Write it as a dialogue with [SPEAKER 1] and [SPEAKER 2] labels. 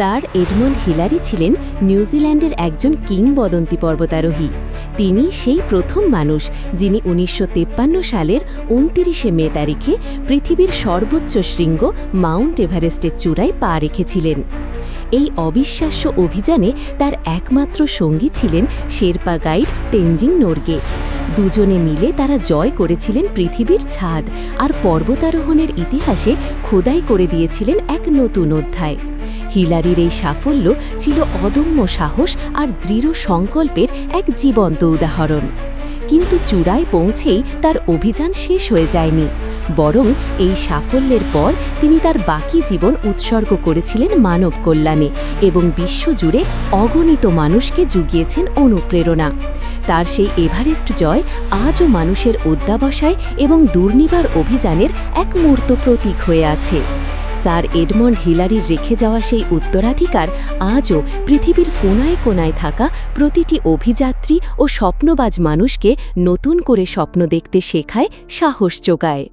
[SPEAKER 1] Sir Edmund Hillary ছিলেন নিউজিল্যান্ডের একজন কিংবদন্তি পর্বতারোহী। তিনি সেই প্রথম মানুষ যিনি উনিশশো সালের উনতিরিশে মে তারিখে পৃথিবীর সর্বোচ্চ শৃঙ্গ মাউন্ট এভারেস্টের চূড়ায় পা রেখেছিলেন। এই অবিশ্বাস্য অভিযানে তার একমাত্র সঙ্গী ছিলেন শেরপা গাইড তেনজিং নোরগে। দুজনে মিলে তারা জয় করেছিলেন পৃথিবীর ছাদ আর পর্বতারোহণের ইতিহাসে খোদাই করে দিয়েছিলেন এক নতুন অধ্যায়। হিলারির এই সাফল্য ছিল অদম্য সাহস আর দৃঢ় সংকল্পের এক জীবন্ত উদাহরণ। কিন্তু চূড়ায় পৌঁছেই তার অভিযান শেষ হয়ে যায়নি। বরং এই সাফল্যের পর তিনি তার বাকি জীবন উৎসর্গ করেছিলেন মানব কল্যাণে এবং বিশ্বজুড়ে অগণিত মানুষকে জুগিয়েছেন অনুপ্রেরণা। তার সেই এভারেস্ট জয় আজও মানুষের অধ্যাবসায় এবং দুর্নিবার অভিযানের এক মূর্ত প্রতীক হয়ে আছে। স্যার এডমন্ড হিলারির রেখে যাওয়া সেই উত্তরাধিকার আজও পৃথিবীর কোনায় কোনায় থাকা প্রতিটি অভিযাত্রী ও স্বপ্নবাজ মানুষকে নতুন করে স্বপ্ন দেখতে শেখায়, সাহস যোগায়।